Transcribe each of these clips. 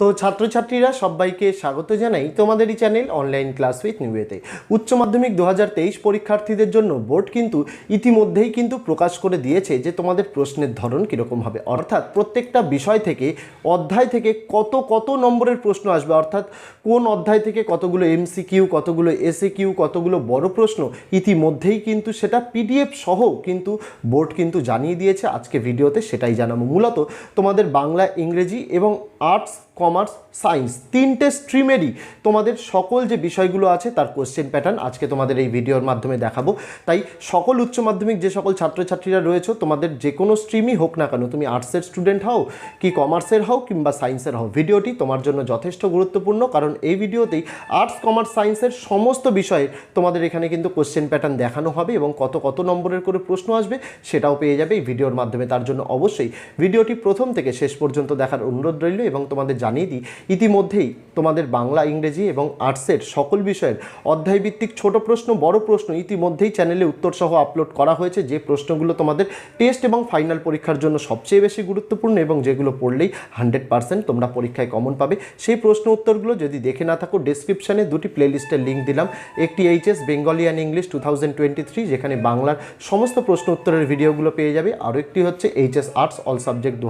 তো ছাত্রছাত্রীরা সবাইকে স্বাগত জানাই তোমাদেরই চ্যানেল অনলাইন ক্লাস উইথ নিউয়েতে উচ্চ মাধ্যমিক দু হাজার তেইশ পরীক্ষার্থীদের জন্য বোর্ড কিন্তু ইতিমধ্যেই কিন্তু প্রকাশ করে দিয়েছে যে তোমাদের প্রশ্নের ধরন কীরকম হবে। অর্থাৎ প্রত্যেকটা বিষয় থেকে, অধ্যায় থেকে কত কত নম্বরের প্রশ্ন আসবে, অর্থাৎ কোন অধ্যায় থেকে কতগুলো এমসিকিউ কতগুলো এসএ কিউ কতগুলো বড় প্রশ্ন, ইতিমধ্যেই কিন্তু সেটা পিডিএফ সহ কিন্তু বোর্ড কিন্তু জানিয়ে দিয়েছে। আজকে ভিডিওতে সেটাই জানাব। মূলত তোমাদের বাংলা, ইংরেজি এবং আর্টস, কমার্স, সায়েন্স তিনটে স্ট্রিমেরই তোমাদের সকল যে বিষয়গুলো আছে তার কোশ্চেন প্যাটার্ন আজকে তোমাদের এই ভিডিওর মাধ্যমে দেখাবো। তাই সকল উচ্চ মাধ্যমিক যে সকল ছাত্রছাত্রীরা রয়েছে, তোমাদের যে কোনো স্ট্রিমই হোক না কেন, তুমি আর্টসের স্টুডেন্ট হও কি কমার্সের হও কিংবা সায়েন্সের হও, ভিডিওটি তোমার জন্য যথেষ্ট গুরুত্বপূর্ণ কারণ এই ভিডিওতেই আর্টস কমার্স সায়েন্সের সমস্ত বিষয়ে তোমাদের এখানে কিন্তু কোশ্চেন প্যাটার্ন দেখানো হবে এবং কত কত নম্বরের করে প্রশ্ন আসবে সেটাও পেয়ে যাবে এই ভিডিওর মাধ্যমে। তার জন্য অবশ্যই ভিডিওটি প্রথম থেকে শেষ পর্যন্ত দেখার অনুরোধ রইল এবং তোমাদের জানিয়ে দিই, ইতিমধ্যেই তোমাদের বাংলা, ইংরেজি এবং আর্টসের সকল বিষয়ের অধ্যায়ভিত্তিক ছোট প্রশ্ন, বড় প্রশ্ন ইতিমধ্যেই চ্যানেলে উত্তরসহ আপলোড করা হয়েছে। যে প্রশ্নগুলো তোমাদের টেস্ট এবং ফাইনাল পরীক্ষার জন্য সবচেয়ে বেশি গুরুত্বপূর্ণ এবং যেগুলো পড়লেই হান্ড্রেড পার্সেন্ট তোমরা পরীক্ষায় কমন পাবে, সেই প্রশ্ন উত্তরগুলো যদি দেখে না থাকো ডেসক্রিপশানে দুটি প্লেলিস্টের লিঙ্ক দিলাম। একটি HS Bengali and English two thousand twenty three যেখানে বাংলার সমস্ত প্রশ্ন উত্তরের ভিডিওগুলো পেয়ে যাবে। আরও একটি হচ্ছে এইচএস আর্টস অল সাবজেক্ট দু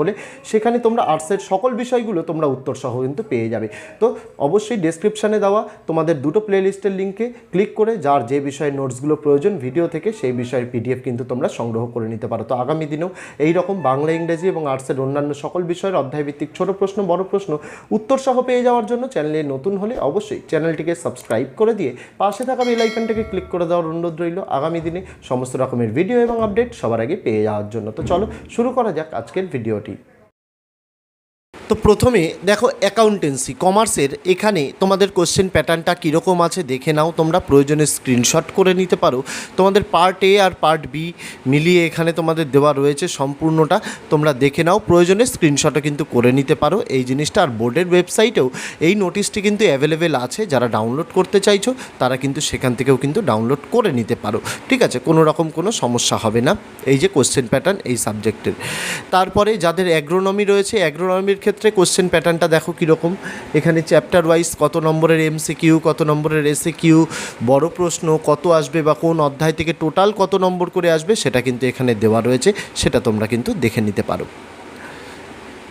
বলে। সেখানে তোমরা আর্টসের সকল বিষয়গুলো তোমরা উত্তর সহ কিন্তু পেয়ে যাবে। তো অবশ্যই ডেসক্রিপশানে দেওয়া তোমাদের দুটো প্লেলিস্টের লিঙ্কে ক্লিক করে যার যে বিষয়ে নোটসগুলো প্রয়োজন ভিডিও থেকে সেই বিষয়ের পিডিএফ কিন্তু তোমরা সংগ্রহ করে নিতে পারো। তো আগামী দিনেও এই রকম বাংলা, ইংরেজি এবং আর্টসের অন্যান্য সকল বিষয়ের অধ্যায়ভিত্তিক ছোট প্রশ্ন, বড় প্রশ্ন উত্তর সহ পেয়ে যাওয়ার জন্য চ্যানেলে নতুন হলে অবশ্যই চ্যানেলটিকে সাবস্ক্রাইব করে দিয়ে পাশে থাকা বেল ক্লিক করে দেওয়ার অনুরোধ রইল। আগামী দিনে সমস্ত রকমের ভিডিও এবং আপডেট সবার আগে পেয়ে যাওয়ার জন্য। তো চলো শুরু করা যাক আজকের ভিডিওটি তো প্রথমে দেখো অ্যাকাউন্টেন্সি কমার্সের এখানে তোমাদের কোশ্চেন প্যাটার্নটা কীরকম আছে দেখে নাও, তোমরা প্রয়োজনে স্ক্রিনশট করে নিতে পারো। তোমাদের পার্ট এ আর পার্ট বি মিলিয়ে এখানে তোমাদের দেওয়া রয়েছে সম্পূর্ণটা, তোমরা দেখে নাও, প্রয়োজনে স্ক্রিনশটও কিন্তু করে নিতে পারো। এই জিনিসটা আর বোর্ডের ওয়েবসাইটেও এই নোটিশটি কিন্তু অ্যাভেলেবেল আছে, যারা ডাউনলোড করতে চাইছো, তারা কিন্তু সেখান থেকেও কিন্তু ডাউনলোড করে নিতে পারো। ঠিক আছে, কোনো রকম কোনো সমস্যা হবে না। এই যে কোশ্চেন প্যাটার্ন এই সাবজেক্টের তারপরে যাদের অ্যাগ্রোনমি রয়েছে অ্যাগ্রোনমির ক্ষেত্রে কোশ্চেন প্যাটার্নটা দেখো কীরকম। এখানে চ্যাপ্টার ওয়াইজ কত নম্বরের এমসি কিউ কত নম্বরের এসে কিউ বড় প্রশ্ন, কত আসবে বা কোন অধ্যায় থেকে টোটাল কত নম্বর করে আসবে সেটা কিন্তু এখানে দেওয়া রয়েছে, সেটা তোমরা কিন্তু দেখে নিতে পারো।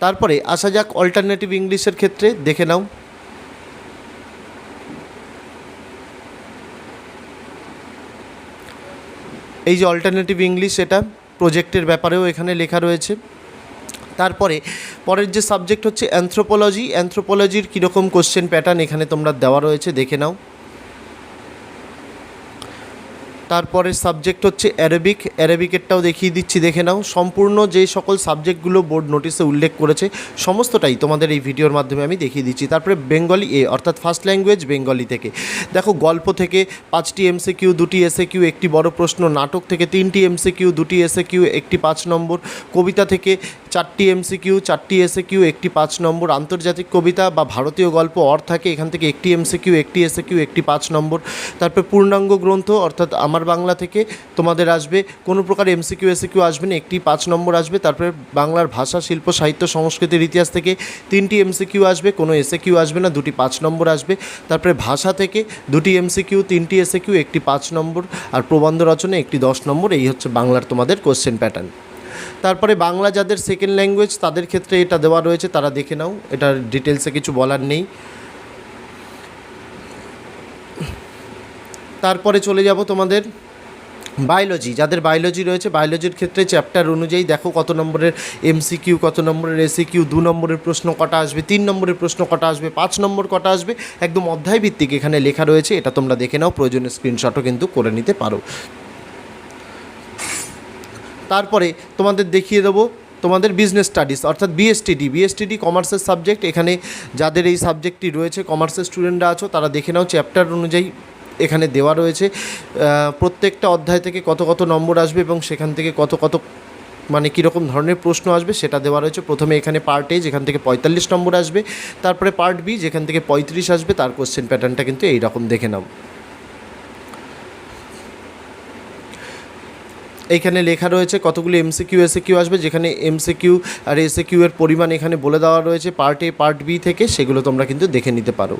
তারপরে আসা যাক অল্টারনেটিভ ইংলিশের ক্ষেত্রে, দেখে নাও। এই যে অল্টারনেটিভ ইংলিশ এটা প্রজেক্টের ব্যাপারেও এখানে লেখা রয়েছে। তারপরে, পরের যে সাবজেক্ট হচ্ছে অ্যান্থ্রোপোলজি অ্যান্থ্রোপোলজির কীরকম কোশ্চেন প্যাটার্ন এখানে তোমরা দেওয়া রয়েছে, দেখে নাও। তারপরের সাবজেক্ট হচ্ছে অ্যারাবিক অ্যারাবিকেরটাও দেখিয়ে দিচ্ছি, দেখে নাও। সম্পূর্ণ যে সকল সাবজেক্টগুলো বোর্ড নোটিশে উল্লেখ করেছে, সমস্তটাই তোমাদের এই ভিডিওর মাধ্যমে আমি দেখিয়ে দিচ্ছি। তারপরে বেঙ্গলি এ অর্থাৎ ফার্স্ট ল্যাঙ্গুয়েজ বেঙ্গলি থেকে। দেখো, গল্প থেকে পাঁচটি এমসে কিউ দুটি এসে কিউ একটি বড় প্রশ্ন, নাটক থেকে তিনটি এমসে কিউ দুটি এসে কিউ একটি পাঁচ নম্বর। কবিতা থেকে চারটি এমসি কিউ চারটি এসে কিউ একটি পাঁচ নম্বর। আন্তর্জাতিক কবিতা বা ভারতীয় গল্প অর থাকে এখান থেকে একটি এমসি কিউ একটি এসে কিউ একটি পাঁচ নম্বর। তারপরে পূর্ণাঙ্গ গ্রন্থ, অর্থাৎ আমার বাংলা থেকে তোমাদের আসবে, কোনো প্রকার এমসিকিউ এসিকিউ আসবে না, একটি পাঁচ নম্বর আসবে, তারপরে বাংলার ভাষা, শিল্প, সাহিত্য, সংস্কৃতির ইতিহাস থেকে তিনটি এমসিকিউ আসবে, কোনো এসে কিউ আসবে না, দুটি পাঁচ নম্বর আসবে, তারপরে ভাষা থেকে দুটি এমসিকিউ তিনটি এসে কিউ একটি পাঁচ নম্বর, আর প্রবন্ধ রচনা একটি দশ নম্বর, এই হচ্ছে বাংলার তোমাদের কোশ্চেন প্যাটার্ন তারপরে বাংলা যাদের সেকেন্ড ল্যাঙ্গুয়েজ তাদের ক্ষেত্রে এটা দেওয়া রয়েছে, তারা দেখে নাও, এটার ডিটেলসে কিছু বলার নেই। তারপরে চলে যাব তোমাদের বায়োলজি যাদের বায়োলজি রয়েছে বায়োলজির ক্ষেত্রে চ্যাপ্টার অনুযায়ী দেখো কত নম্বরের এমসিকিউ কত নম্বরের এসিকিউ দু নম্বরের প্রশ্ন কটা আসবে, তিন নম্বরের প্রশ্ন কটা আসবে, পাঁচ নম্বর কটা আসবে, একদম অধ্যায় ভিত্তিক এখানে লেখা রয়েছে, এটা তোমরা দেখে নাও, প্রয়োজনে স্ক্রিনশটও কিন্তু করে নিতে পারো। তারপরে তোমাদের দেখিয়ে দেবো তোমাদের বিজনেস স্টাডিজ অর্থাৎ বিএসটিডি বিএসটিডি কমার্সের সাবজেক্ট এখানে যাদের এই সাবজেক্টটি রয়েছে কমার্সের স্টুডেন্টরা আছো, তারা দেখে নাও চ্যাপ্টার অনুযায়ী এখানে দেওয়া রয়েছে। প্রত্যেকটা অধ্যায় থেকে কত কত নম্বর আসবে এবং সেখান থেকে কত কত মানে কীরকম ধরনের প্রশ্ন আসবে সেটা দেওয়া রয়েছে। প্রথমে এখানে পার্ট এ যেখান থেকে পঁয়তাল্লিশ নম্বর আসবে। তারপরে পার্ট বি যেখান থেকে পঁয়ত্রিশ আসবে, তার কোশ্চেন প্যাটার্নটা কিন্তু এই রকম দেখে নাও। এইখানে লেখা রয়েছে কতগুলো এমসিকিউ এসে কিউ আসবে, যেখানে এমসিকিউ আর এসে কিউ এর পরিমাণ এখানে বলে দেওয়া রয়েছে। পার্ট এ পার্ট বি থেকে সেগুলো তোমরা কিন্তু দেখে নিতে পারো।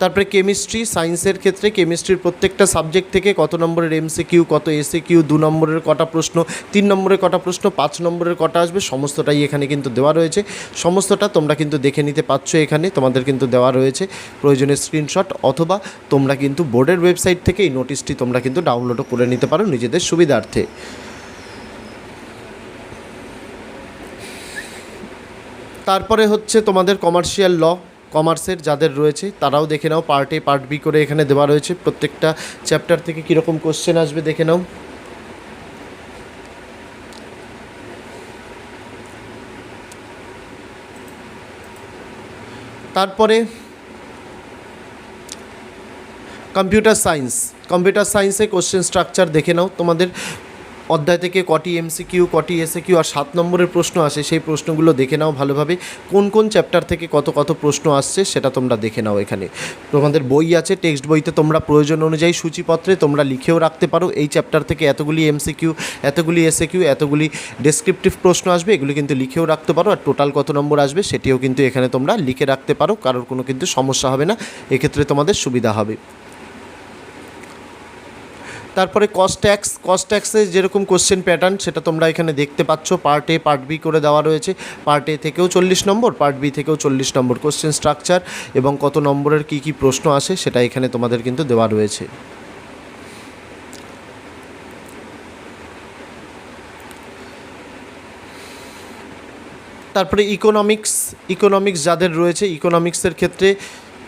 তারপরে কেমিস্ট্রি, সায়েন্সের ক্ষেত্রে কেমিস্ট্রির প্রত্যেকটা সাবজেক্ট থেকে কত নম্বরের এমসিকিউ কত এসে কিউ দু নম্বরের কটা প্রশ্ন, তিন নম্বরের কটা প্রশ্ন, পাঁচ নম্বরের কটা আসবে, সমস্তটাই এখানে কিন্তু দেওয়া রয়েছে। সমস্তটা তোমরা কিন্তু দেখে নিতে পারছ এখানে, তোমাদের কিন্তু দেওয়া রয়েছে। প্রয়োজনীয় স্ক্রিনশট অথবা তোমরা কিন্তু বোর্ডের ওয়েবসাইট থেকে এই নোটিশটি তোমরা কিন্তু ডাউনলোডও করে নিতে পারো নিজেদের সুবিধার্থে। তারপরে হচ্ছে তোমাদের কমার্শিয়াল ল কমার্সের যাদের রয়েছে, তারাও দেখে নাও পার্ট এ পার্ট বি করে এখানে দেওয়া রয়েছে। প্রত্যেকটা চ্যাপ্টার থেকে কীরকম কোশ্চেন আসবে দেখে নাও। তারপরে কম্পিউটার সায়েন্স কম্পিউটার সায়েন্সে কোশ্চেন স্ট্রাকচার দেখে নাও। তোমাদের অধ্যায় থেকে কটি এমসিকিউ কটি এসে কিউ আর সাত নম্বরের প্রশ্ন আসে, সেই প্রশ্নগুলো দেখে নাও ভালোভাবে। কোন কোন চ্যাপ্টার থেকে কত কত প্রশ্ন আসছে সেটা তোমরা দেখে নাও এখানে। তোমাদের বই আছে টেক্সট বইতে তোমরা প্রয়োজন অনুযায়ী সূচিপত্রে তোমরা লিখেও রাখতে পারো। এই চ্যাপ্টার থেকে এতগুলি এমসিকিউ এতগুলি এসে কিউ এতগুলি ডেসক্রিপটিভ প্রশ্ন আসবে, এগুলি কিন্তু লিখেও রাখতে পারো। আর টোটাল কত নম্বর আসবে সেটিও কিন্তু এখানে তোমরা লিখে রাখতে পারো, কারোর কোনো কিন্তু সমস্যা হবে না। এক্ষেত্রে তোমাদের সুবিধা হবে। তারপরে কস্ট ট্যাক্স কস্ট যেরকম কোশ্চেন প্যাটার্ন সেটা তোমরা এখানে দেখতে পাচ্ছ। পার্ট এ পার্ট বি করে দেওয়া রয়েছে। পার্ট এ থেকেও চল্লিশ নম্বর পার্ট বি থেকেও চল্লিশ নম্বর কোশ্চেন স্ট্রাকচার এবং কত নম্বরের কী কী প্রশ্ন আসে, সেটা এখানে তোমাদের কিন্তু দেওয়া রয়েছে। তারপরে ইকোনমিক্স ইকোনমিক্স যাদের রয়েছে ইকোনমিক্সের ক্ষেত্রে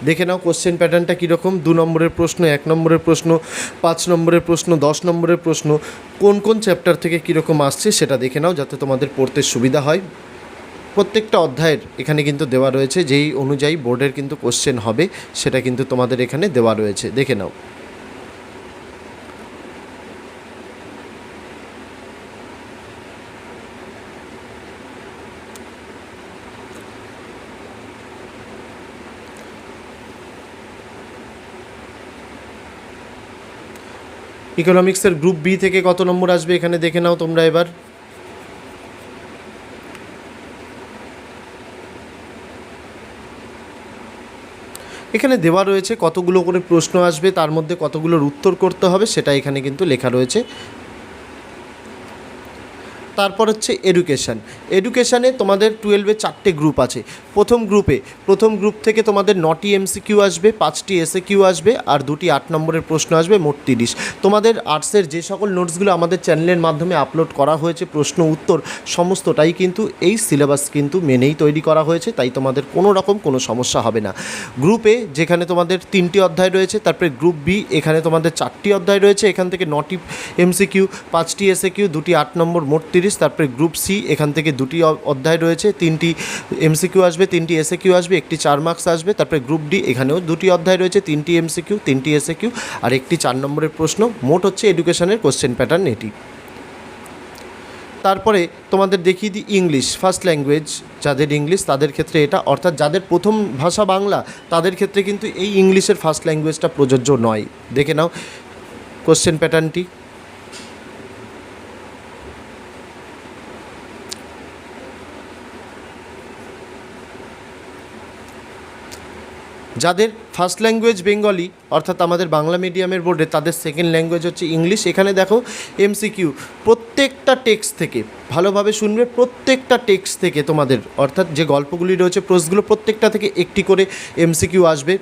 দেখে নাও কোশ্চেন প্যাটার্নটা কীরকম? দু নম্বরের প্রশ্ন, এক নম্বরের প্রশ্ন, পাঁচ নম্বরের প্রশ্ন, দশ নম্বরের প্রশ্ন, কোন কোন চ্যাপ্টার থেকে কীরকম আসছে সেটা দেখে নাও যাতে তোমাদের পড়তে সুবিধা হয়। প্রত্যেকটা অধ্যায়ের এখানে কিন্তু দেওয়া রয়েছে, যেই অনুযায়ী বোর্ডের কিন্তু কোশ্চেন হবে, সেটা কিন্তু তোমাদের এখানে দেওয়া রয়েছে। দেখে নাও। ইকোনমিক্সের গ্রুপ বি থেকে কত নম্বর আসবে এখানে দেখে নাও তোমরা এবার। এখানে দেওয়া রয়েছে কতগুলো করে প্রশ্ন আসবে, তার মধ্যে কতগুলোর উত্তর করতে হবে সেটা এখানে কিন্তু লেখা রয়েছে। তারপর হচ্ছে এডুকেশান এডুকেশানে তোমাদের টুয়েলভে চারটে গ্রুপ আছে। প্রথম গ্রুপে প্রথম গ্রুপ থেকে তোমাদের নটি এমসিকিউ আসবে, পাঁচটি এসে কিউ আসবে, আর দুটি আট নম্বরের প্রশ্ন আসবে, মোট তিরিশ। তোমাদের আর্টসের যে সকল নোটসগুলো আমাদের চ্যানেলের মাধ্যমে আপলোড করা হয়েছে, প্রশ্ন, উত্তর, সমস্তটাই কিন্তু এই সিলেবাস কিন্তু মেনেই তৈরি করা হয়েছে, তাই তোমাদের কোনো রকম কোনো সমস্যা হবে না। গ্রুপে যেখানে তোমাদের তিনটি অধ্যায় রয়েছে, তারপরে গ্রুপ বি এখানে তোমাদের চারটি অধ্যায় রয়েছে, এখান থেকে নটি এমসিকিউ পাঁচটি এসএ কিউ দুটি আট নম্বর, মোট তিরিশ। তারপরে গ্রুপ সি, এখান থেকে দুটি অধ্যায় রয়েছে, তিনটি এমসিকিউ আসবে, তিনটি এসে কিউ আসবে, একটি চার মার্কস আসবে, তারপরে গ্রুপ ডি, এখানেও দুটি অধ্যায় রয়েছে, তিনটি এমসিকিউ তিনটি এসে কিউ আর একটি চার নম্বরের প্রশ্ন, মোট হচ্ছে এডুকেশনের কোশ্চেন প্যাটার্ন এটি। তারপরে তোমাদের দেখিয়ে দিই ইংলিশ ফার্স্ট ল্যাঙ্গুয়েজ যাদের ইংলিশ তাদের ক্ষেত্রে এটা, অর্থাৎ যাদের প্রথম ভাষা বাংলা, তাদের ক্ষেত্রে কিন্তু এই ইংলিশের ফার্স্ট ল্যাঙ্গুয়েজটা প্রযোজ্য নয়। দেখে নাও কোশ্চেন প্যাটার্নটি যাদের ফার্স্ট ল্যাঙ্গুয়েজ বেঙ্গলি অর্থাৎ আমাদের বাংলা মিডিয়ামের বোর্ডে তাদের সেকেন্ড ল্যাঙ্গুয়েজ হচ্ছে ইংলিশ এখানে দেখো এমসিকিউ প্রত্যেকটা টেক্সট থেকে, ভালোভাবে শুনবে প্রত্যেকটা টেক্সট থেকে তোমাদের, অর্থাৎ যে গল্পগুলি রয়েছে প্রোজগুলো প্রত্যেকটা থেকে একটি করে এমসিকিউ আসবে।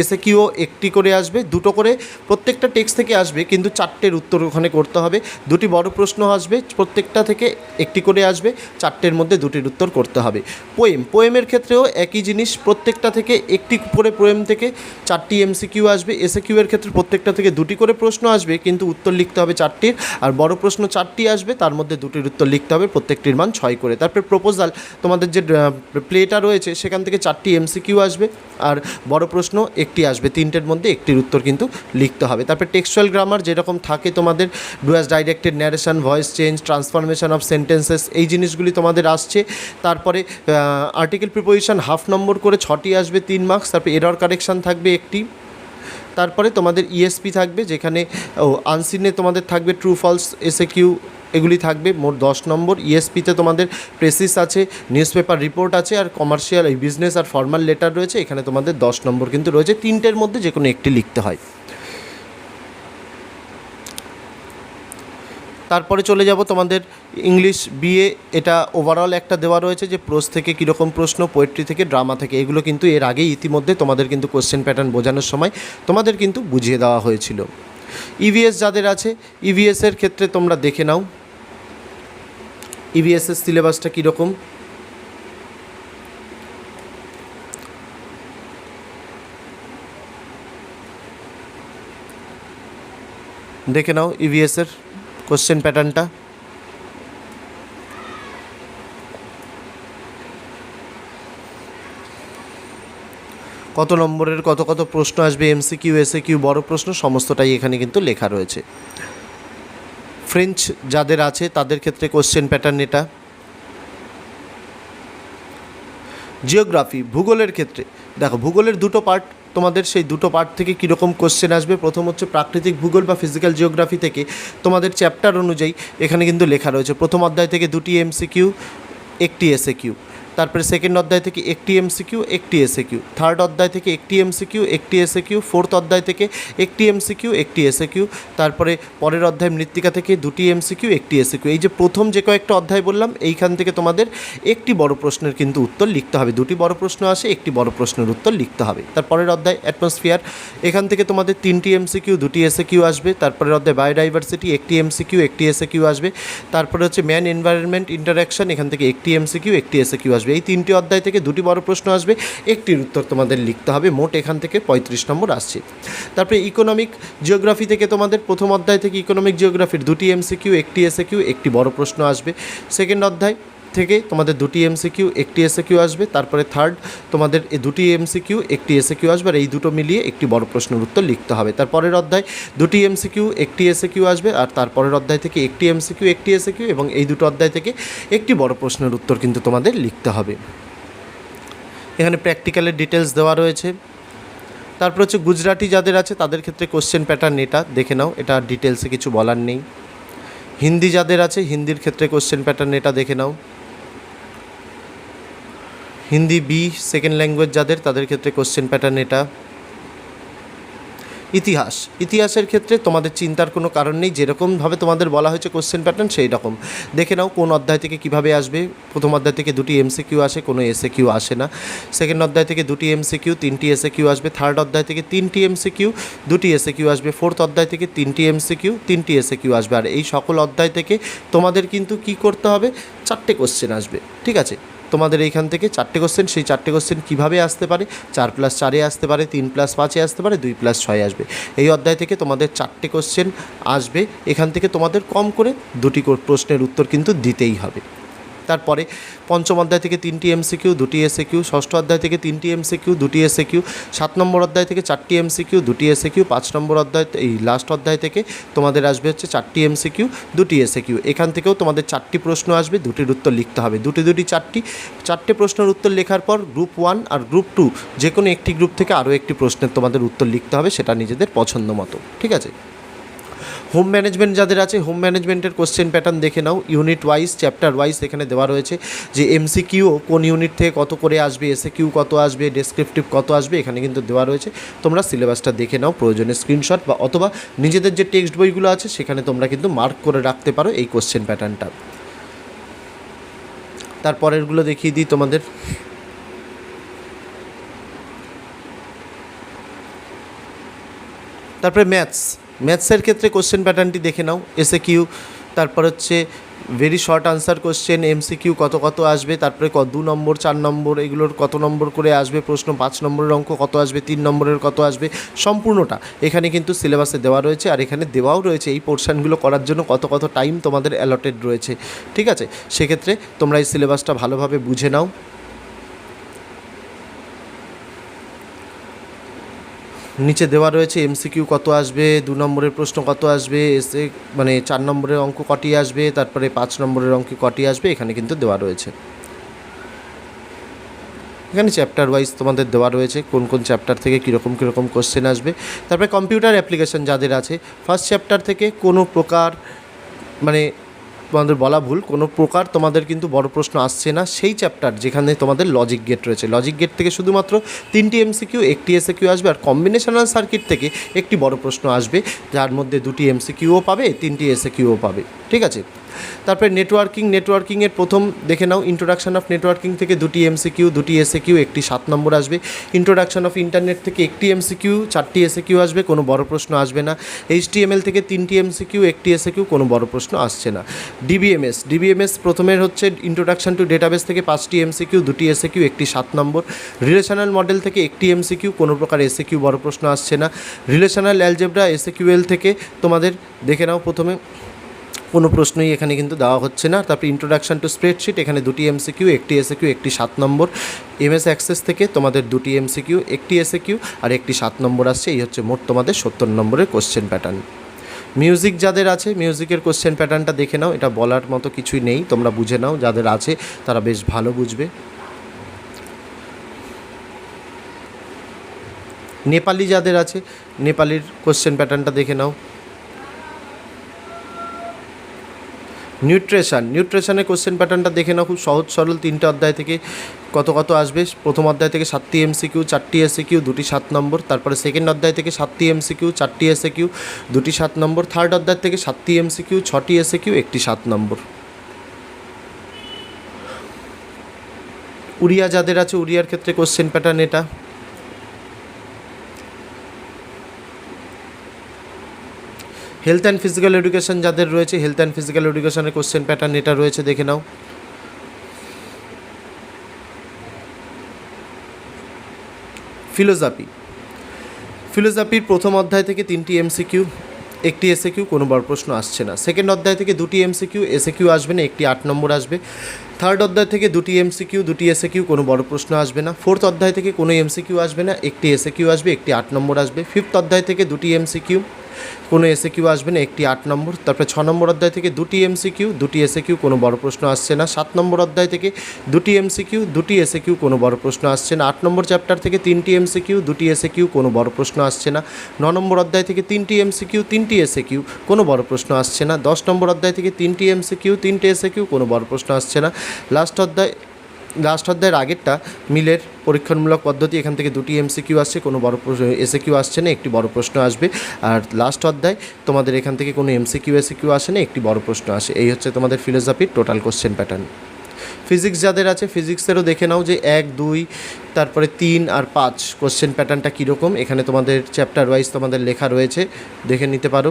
এসে কিউ একটি করে আসবে, দুটো করে, প্রত্যেকটা টেক্সট থেকে আসবে, কিন্তু চারটের উত্তর ওখানে করতে হবে। দুটি বড় প্রশ্ন আসবে, প্রত্যেকটা থেকে একটি করে আসবে, চারটের মধ্যে দুটির উত্তর করতে হবে। পোয়েম, পোয়েমের ক্ষেত্রেও একই জিনিস, প্রত্যেকটা থেকে একটি করে পোয়েম থেকে চারটি এমসিকিউ আসবে এসে কিউ এর ক্ষেত্রে প্রত্যেকটা থেকে দুটি করে প্রশ্ন আসবে, কিন্তু উত্তর লিখতে হবে চারটির, আর বড় প্রশ্ন চারটি আসবে, তার মধ্যে দুটির উত্তর লিখতে হবে, প্রত্যেকটির মান ছয় করে। তারপর প্রপোজাল, তোমাদের যে প্লেটা রয়েছে, সেখান থেকে চারটি এমসিকিউ আসবে, আর বড় প্রশ্ন একটি আসবে, তিনটের মধ্যে একটির উত্তর কিন্তু লিখতে হবে। তারপর টেক্সচুয়াল গ্রামার যেরকম থাকে তোমাদের Dooars directed narration voice change transformation of sentences এই জিনিসগুলি তোমাদের আসছে। তারপরে আর্টিকেল প্রিপোজিশন হাফ নম্বর করে ছটি আসবে, তিন মার্কস তারপরে এরর কারেকশান থাকবে একটি। তারপরে তোমাদের ইএসপি থাকবে, যেখানে, ও আনসিনে তোমাদের থাকবে ট্রু ফলস এসে কিউ এগুলি থাকবে। মোট দশ নম্বর ইএসপিতে তোমাদের প্রেসিস আছে নিউজ পেপার রিপোর্ট আছে আর কমার্শিয়াল এই বিজনেস আর ফর্মাল লেটার রয়েছে। এখানে তোমাদের দশ নম্বর কিন্তু রয়েছে। তিনটের মধ্যে যে কোনো একটি লিখতে হয়। তারপরে চলে যাব তোমাদের ইংলিশ বিএ। এটা ওভারঅল একটা দেওয়া রয়েছে যে প্রোস থেকে কীরকম প্রশ্ন পোয়েট্রি থেকে ড্রামা থেকে। এগুলো কিন্তু এর আগেই ইতিমধ্যে তোমাদের কিন্তু কোশ্চেন প্যাটার্ন বোঝানোর সময় তোমাদের কিন্তু বুঝিয়ে দেওয়া হয়েছিল। ইভিএস যাদের আছে ইভিএসের ক্ষেত্রে তোমরা দেখে নাও। ইভিএসের সিলেবাসটা কীরকম? দেখে নাও ইভিএসের কোশ্চেন প্যাটার্নটা কত নম্বরের কত কত প্রশ্ন আসবে এমসি কিউ এসএ কিউ বড় প্রশ্ন, সমস্তটাই এখানে কিন্তু লেখা রয়েছে। ফ্রেঞ্চ যাদের আছে, তাদের ক্ষেত্রে কোশ্চেন প্যাটার্ন এটা। জিওগ্রাফি ভূগোলের ক্ষেত্রে। দেখো, ভূগোলের দুটো পার্ট তোমাদের সেই দুটো পার্ট থেকে কীরকম কোশ্চেন আসবে? প্রথম হচ্ছে প্রাকৃতিক ভূগোল বা ফিজিক্যাল জিওগ্রাফি থেকে। তোমাদের চ্যাপ্টার অনুযায়ী এখানে কিন্তু লেখা রয়েছে। প্রথম অধ্যায় থেকে দুটি এমসিকিউ একটি এসএ কিউ তারপরে সেকেন্ড অধ্যায় থেকে একটি এমসিকিউ একটি এসএ কিউ থার্ড অধ্যায় থেকে একটি এমসিকিউ একটি এসএ কিউ ফোর্থ অধ্যায় থেকে একটি এমসিকিউ একটি এসএ কিউ তারপরে পরের অধ্যায় মৃত্তিকা থেকে দুটি এমসিকিউ একটি এসএ কিউ এই যে প্রথম যে কয়েকটা অধ্যায় বললাম, এইখান থেকে তোমাদের একটি বড় প্রশ্নের কিন্তু উত্তর লিখতে হবে। দুটি বড় প্রশ্ন আসে, একটি বড় প্রশ্নের উত্তর লিখতে হবে। তারপরের অধ্যায় অ্যাটমসফিয়ার এখান থেকে তোমাদের তিনটি এমসিকিউ দুটি এসএ কিউ আসবে। তারপরের অধ্যায় বায়োডাইভার্সিটি একটি এমসিকিউ একটি এসএ কিউ আসবে। তারপরে হচ্ছে ম্যান এনভায়রনমেন্ট ইন্টারাকশন এখান থেকে একটি এমসিকিউ একটি এসএ কিউ আসবে। এই তিনটি অধ্যায় থেকে দুটি বড় প্রশ্ন আসবে। একটির উত্তর তোমাদের লিখতে হবে। মোট এখান থেকে পঁয়ত্রিশ নম্বর আসছে। তারপরে ইকোনমিক জিওগ্রাফি থেকে তোমাদের প্রথম অধ্যায় থেকে ইকোনমিক জিওগ্রাফির দুটি এমসিকিউ একটি এসএ কিউ একটি বড় প্রশ্ন আসবে। সেকেন্ড অধ্যায় থেকে তোমাদের দুটি এমসিকিউ একটি এসএকিউ আসবে, তারপরে থার্ড তোমাদের এই দুটি এমসিকিউ একটি এসএকিউ আসবে, আর এই দুটো মিলিয়ে একটি বড় প্রশ্নের উত্তর লিখতে হবে। তারপরের অধ্যায় দুটি এমসিকিউ একটি এসএকিউ আসবে, আর তারপরের অধ্যায় থেকে একটি এমসিকিউ একটি এসএকিউ এবং এই দুটো অধ্যায় থেকে একটি বড় প্রশ্নের উত্তর কিন্তু তোমাদের লিখতে হবে। এখানে প্র্যাকটিক্যালের ডিটেলস দেওয়া রয়েছে। তারপর হচ্ছে গুজরাটি যাদের আছে, তাদের ক্ষেত্রে কোশ্চেন প্যাটার্ন এটা, দেখে নাও, এটা ডিটেলসে কিছু বলার নেই। হিন্দি যাদের আছে, হিন্দির ক্ষেত্রে কোশ্চেন প্যাটার্ন এটা দেখে নাও। হিন্দি, বি সেকেন্ড ল্যাঙ্গুয়েজ যাদের, তাদের ক্ষেত্রে কোশ্চেন প্যাটার্ন এটা। ইতিহাস, ইতিহাসের ক্ষেত্রে তোমাদের চিন্তার কোনো কারণ নেই যেরকমভাবে তোমাদের বলা হয়েছে কোশ্চেন প্যাটার্ন সেই রকম। দেখে নাও কোন অধ্যায় থেকে কীভাবে আসবে। প্রথম অধ্যায় থেকে দুটি এমসি কিউ আসে, কোনো এসএ কিউ আসে না। সেকেন্ড অধ্যায় থেকে দুটি এমসি কিউ তিনটি এসএ কিউ আসবে। থার্ড অধ্যায় থেকে তিনটি এমসি কিউ দুটি এসএ কিউ আসবে। ফোর্থ অধ্যায় থেকে তিনটি এমসি কিউ তিনটি এসএ কিউ আসবে। আর এই সকল অধ্যায় থেকে তোমাদের কিন্তু কি করতে হবে? চারটে কোশ্চেন আসবে, ঠিক আছে? তোমাদের এইখান থেকে চারটে কোশ্চেন সেই চারটে কোশ্চেন কীভাবে আসতে পারে? চার প্লাস চারে আসতে পারে, তিন প্লাস পাঁচে আসতে পারে, দুই প্লাস ছয়ে আসবে। এই অধ্যায় থেকে তোমাদের চারটে কোশ্চেন আসবে। এখান থেকে তোমাদের কম করে দুটি প্রশ্নের উত্তর কিন্তু দিতেই হবে। তারপরে পঞ্চম অধ্যায় থেকে তিনটি এমসিকিউ, দুটি এসএকিউ ষষ্ঠ অধ্যায় থেকে তিনটি এমসিকিউ, দুটি এসএকিউ সাত নম্বর অধ্যায় থেকে চারটি এমসিকিউ, দুটি এসএকিউ পাঁচ নম্বর অধ্যায় এই লাস্ট অধ্যায় থেকে তোমাদের আসবে হচ্ছে চারটি এমসিকিউ, দুটি এসএকিউ এখান থেকেও তোমাদের চারটি প্রশ্ন আসবে, দুটির উত্তর লিখতে হবে। দুটি দুটি, চারটি। চারটে প্রশ্নের উত্তর লেখার পর গ্রুপ ওয়ান আর গ্রুপ টু যে কোনো একটি গ্রুপ থেকে আরও একটি প্রশ্নের তোমাদের উত্তর লিখতে হবে, সেটা নিজেদের পছন্দ মতো। ঠিক আছে? হোম ম্যানেজমেন্ট যাদের আছে হোম ম্যানেজমেন্টের কোশ্চেন প্যাটার্ন দেখে নাও। ইউনিট ওয়াইজ চ্যাপ্টার ওয়াইজ এখানে দেওয়া রয়েছে যে এমসি কিউ কোন ইউনিট থেকে কত করে আসবে এসে কিউ কত আসবে ডেসক্রিপটিভ কত আসবে, এখানে কিন্তু দেওয়া রয়েছে। তোমরা সিলেবাসটা দেখে নাও, প্রয়োজনে স্ক্রিনশট বা অথবা নিজেদের যে টেক্সট বইগুলো আছে, সেখানে তোমরা কিন্তু মার্ক করে রাখতে পারো এই কোশ্চেন প্যাটার্নটা তারপরেরগুলো দেখিয়ে দিই তোমাদের। তারপরে ম্যাথস ম্যাথসের ক্ষেত্রে কোশ্চেন প্যাটার্নটি দেখে নাও এসে কিউ তারপর হচ্ছে very short answer question MC Q কত কত আসবে, তারপরে ক দু নম্বর, চার নম্বর, এগুলোর কত নম্বর করে আসবে প্রশ্ন, পাঁচ নম্বরের অঙ্ক কত আসবে, তিন নম্বরের কত আসবে, সম্পূর্ণটা এখানে কিন্তু সিলেবাসে দেওয়া রয়েছে আর এখানে দেওয়াও রয়েছে এই পোর্শনগুলো করার জন্য কত কত টাইম তোমাদের অ্যালটেড রয়েছে, ঠিক আছে? সেক্ষেত্রে তোমরা এই সিলেবাসটা ভালোভাবে বুঝে নাও। নিচে দেওয়া রয়েছে এমসিকিউ কত আসবে, দু নম্বরের প্রশ্ন কত আসবে এসে মানে চার নম্বরের অঙ্ক কটি আসবে, তারপরে পাঁচ নম্বরের অঙ্ক কটি আসবে, এখানে কিন্তু দেওয়া রয়েছে। এখানে চ্যাপ্টার ওয়াইজ তোমাদের দেওয়া রয়েছে, কোন কোন চ্যাপ্টার থেকে কীরকম কীরকম কোশ্চেন আসবে। তারপরে কম্পিউটার অ্যাপ্লিকেশন যাদের আছে ফার্স্ট চ্যাপ্টার থেকে কোনো প্রকার মানে তোমাদের বলা ভুল, কোনো প্রকার তোমাদের কিন্তু বড় প্রশ্ন আসছে না। সেই চ্যাপ্টার যেখানে তোমাদের লজিক গেট রয়েছে। লজিক গেট থেকে শুধুমাত্র তিনটি এমসিকিউ একটি এসএকিউ আসবে আর কম্বিনেশনাল সার্কিট থেকে একটি বড় প্রশ্ন আসবে। যার মধ্যে দুটি এমসিকিউও পাবে, তিনটি এসএকিউও পাবে। ঠিক আছে? তারপরে নেটওয়ার্কিং নেটওয়ার্কিংয়ের প্রথম দেখে নাও ইন্ট্রোডাকশন অফ নেটওয়ার্কিং থেকে দুটি এমসিকিউ দুটি এসএকিউ একটি সাত নম্বর আসবে। ইন্ট্রোডাকশন অফ ইন্টারনেট থেকে একটি এমসিকিউ চারটি এসএকিউ আসবে, কোনো বড় প্রশ্ন আসবে না। এইচটিএমএল থেকে তিনটি এমসিকিউ একটি এসএকিউ কোনো বড় প্রশ্ন আসছে না। ডিবিএমএস ডিবিএমএস প্রথমের হচ্ছে ইন্ট্রোডাকশন টু ডেটাবেস থেকে পাঁচটি এমসিকিউ দুটি এসএকিউ একটি সাত নম্বর। রিলেশনাল মডেল থেকে একটি এমসিকিউ কোনো প্রকার এসএকিউ বড় প্রশ্ন আসছে না। রিলেশনাল অ্যালজেব্রা এসএকিউএল থেকে তোমাদের দেখে নাও প্রথমে। কোনো প্রশ্নই এখানে কিন্তু দেওয়া হচ্ছে না। তারপরে ইন্ট্রোডাকশন টু স্প্রেডশিট এখানে দুটি এমসিকিউ একটি এসএকিউ একটি সাত নম্বর। এমএস অ্যাক্সেস থেকে তোমাদের দুটি এমসিকিউ একটি এসএকিউ আর একটি সাত নম্বর আসছে। এই হচ্ছে মোট তোমাদের সত্তর নম্বরের কোশ্চেন প্যাটার্ন মিউজিক যাদের আছে মিউজিকের কোশ্চেন প্যাটার্নটা দেখে নাও। এটা বলার মতো কিছুই নেই। তোমরা বুঝে নাও। যাদের আছে, তারা বেশ ভালো বুঝবে। নেপালি যাদের আছে, নেপালির কোশ্চেন প্যাটার্নটা দেখে নাও। নিউট্রিশন নিউট্রিশনের কোশ্চেন প্যাটার্নটা দেখে নাও, খুব সহজ, সরল। তিনটে অধ্যায় থেকে কত কত আসবে? প্রথম অধ্যায় থেকে সাতটি এমসিকিউ চারটি এসিকিউ দুটি সাত নম্বর। তারপরে সেকেন্ড অধ্যায় থেকে সাতটি এমসিকিউ চারটি এসিকিউ দুটি সাত নম্বর। থার্ড অধ্যায় থেকে সাতটি এমসিকিউ ছটি এসিকিউ একটি সাত নম্বর। উড়িয়া যাদের আছে, উড়িয়ার ক্ষেত্রে কোশ্চেন প্যাটার্ন এটা। হেলথ অ্যান্ড ফিজিক্যাল এডুকেশন যাদের রয়েছে হেলথ অ্যান্ড ফিজিক্যাল এডুকেশনের কোশ্চেন প্যাটার্ন এটা রয়েছে, দেখে নাও। ফিলোজফি ফিলোজফির প্রথম অধ্যায় থেকে তিনটি এমসিকিউ একটি এসএকিউ কোনো বড় প্রশ্ন আসছে না। সেকেন্ড অধ্যায় থেকে দুটি এমসিকিউ এসএকিউ আসবে না, একটি আট নম্বর আসবে। থার্ড অধ্যায় থেকে দুটি এমসিকিউ দুটি এসএকিউ কোনো বড় প্রশ্ন আসবে না। ফোর্থ অধ্যায় থেকে কোনো এমসিকিউ আসবে না, একটি এসএকিউ আসবে, একটি আট নম্বর আসবে। ফিফথ অধ্যায় থেকে দুটি এমসিকিউ কোনো এসএকিউ আসবে না, একটি আট নম্বর। তারপরে ছ নম্বর অধ্যায় থেকে দুটি এমসিকিউ দুটি এসএকিউ কোনো বড় প্রশ্ন আসছে না। সাত নম্বর অধ্যায় থেকে দুটি এমসিকিউ দুটি এসএকিউ কোনো বড় প্রশ্ন আসছে না। আট নম্বর চ্যাপ্টার থেকে তিনটি এমসিকিউ দুটি এসএকিউ কোনো বড় প্রশ্ন আসছে না। ন নম্বর অধ্যায় থেকে তিনটি এমসিকিউ তিনটি এসএকিউ কোনো বড় প্রশ্ন আসছে না। দশ নম্বর অধ্যায় থেকে তিনটি এমসিকিউ তিনটে এসএকিউ কোনো বড় প্রশ্ন আসছে না। লাস্ট অধ্যায় লাস্ট অধ্যায়ের আগেরটা মিলের পরীক্ষণমূলক পদ্ধতি, এখান থেকে দুটি এমসিকিউ আসছে, কোনো বড় এসএকিউ আসছে না, একটি বড় প্রশ্ন আসবে। আর লাস্ট অধ্যায়, তোমাদের এখান থেকে কোনো এমসিকিউ এসএকিউ আসে না, একটি বড় প্রশ্ন আসে। এই হচ্ছে তোমাদের ফিলোসফির টোটাল কোশ্চেন প্যাটার্ন ফিজিক্স যাদের আছে ফিজিক্সেরও দেখে নাও যে এক, দুই, তারপরে তিন আর পাঁচ কোশ্চেন প্যাটার্নটা কীরকম? এখানে তোমাদের চ্যাপ্টার ওয়াইজ তোমাদের লেখা রয়েছে, দেখে নিতে পারো।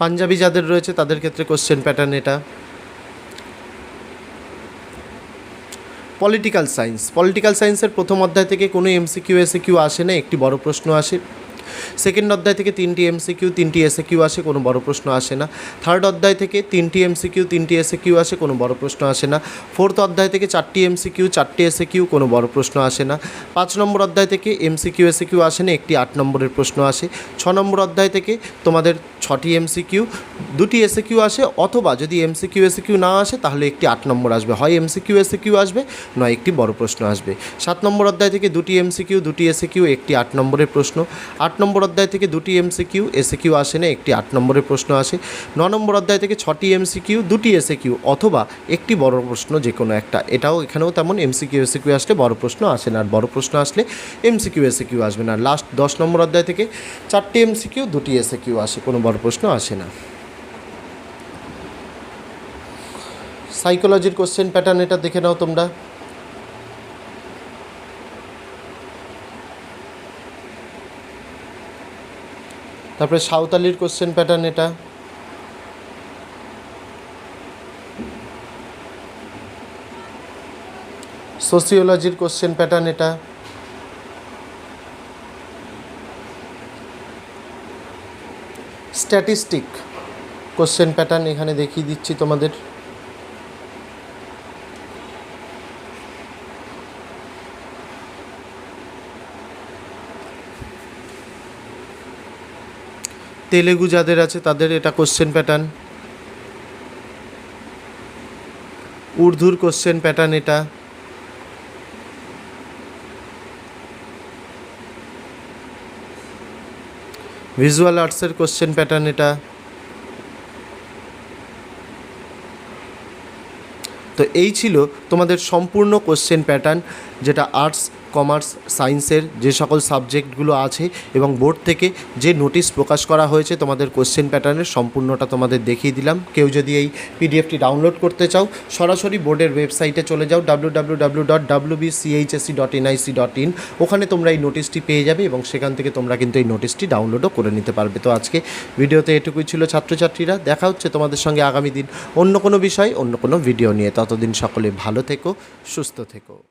পাঞ্জাবি যাদের রয়েছে, তাদের ক্ষেত্রে কোশ্চেন প্যাটার্ন এটা। পলিটিক্যাল সায়েন্স পলিটিক্যাল সায়েন্সের প্রথম অধ্যায় থেকে কোনো এমসিকিউ এসএকিউ আসে না, একটি বড় প্রশ্ন আসে। সেকেন্ড অধ্যায় থেকে তিনটি এমসিকিউ তিনটি এসএকিউ আসে, কোনো বড় প্রশ্ন আসে না। থার্ড অধ্যায় থেকে তিনটি এমসিকিউ তিনটি এসএকিউ আসে, কোনো বড় প্রশ্ন আসে না। ফোর্থ অধ্যায় থেকে চারটি এমসিকিউ চারটি এসএকিউ কোনো বড় প্রশ্ন আসে না। পাঁচ নম্বর অধ্যায় থেকে এমসিকিউ এসএকিউ আসে না, একটি আট নম্বরের প্রশ্ন আসে। ছ নম্বর অধ্যায় থেকে তোমাদের ছটি এমসিকিউ দুটি এসএকিউ আসে, অথবা যদি এমসিকিউ এসএকিউ না আসে, তাহলে একটি আট নম্বর আসবে। হয় এমসিকিউ এসএকিউ আসবে, নয় একটি বড় প্রশ্ন আসবে। সাত নম্বর অধ্যায় থেকে দুটি এমসিকিউ দুটি এসএকিউ একটি আট নম্বরের প্রশ্ন। আট নম্বর অধ্যায় থেকে দুটি এমসিকিউ এসএকিউ আসে না, একটি আট নম্বরের প্রশ্ন আসে। ন নম্বর অধ্যায় থেকে ছটি এমসিকিউ দুটি এসএকিউ অথবা একটি বড় প্রশ্ন যে কোনো একটা। এটাও এখানেও তেমন এমসিকিউ এসএকিউ আসলে বড় প্রশ্ন আসে না, আর বড় প্রশ্ন আসলে এমসিকিউ এসএকিউ আসবে না। লাস্ট দশ নম্বর অধ্যায় থেকে চারটি এমসিকিউ দুটি এসএকিউ আসে, কোনো বড় প্রশ্ন আসে না। সাইকোলজির কোশ্চেন প্যাটার্ন এটা দেখে নাও তোমরা। তারপরে সাঁওতালির কোশ্চেন প্যাটার্ন এটা। সোসিওলজির কোশ্চেন প্যাটার্ন এটা। স্ট্যাটিস্টিক কোশ্চেন প্যাটার্ন এখানে দেখিয়ে দিচ্ছি তোমাদের। তেলেগু যাদের আছে, তাদের এটা কোশ্চেন প্যাটার্ন উর্দুর কোশ্চেন প্যাটার্ন এটা। ভিজুয়াল আর্টসের কোশ্চেন প্যাটার্ন এটা। তো এই ছিল তোমাদের সম্পূর্ণ কোশ্চেন প্যাটার্ন যেটা আর্টস কমার্স, সায়েন্সের যে সকল সাবজেক্টগুলো আছে এবং বোর্ড থেকে যে নোটিশ প্রকাশ করা হয়েছে, তোমাদের কোশ্চেন প্যাটার্নের সম্পূর্ণটা তোমাদের দেখিয়ে দিলাম। কেউ যদি এই পিডিএফটি ডাউনলোড করতে চাও, সরাসরি বোর্ডের ওয়েবসাইটে চলে যাও W W W dot W BCHSC dot NIC dot in ওখানে তোমরা এই নোটিশটি পেয়ে যাবে এবং সেখান থেকে তোমরা কিন্তু এই নোটিশটি ডাউনলোডও করে নিতে পারবে। তো আজকে ভিডিওতে এটুকুই ছিল ছাত্রছাত্রীরা। দেখা হচ্ছে তোমাদের সঙ্গে আগামী দিন অন্য কোনো বিষয়, অন্য কোনো ভিডিও নিয়ে। ততদিন সকলে ভালো থেকো, সুস্থ থেকো।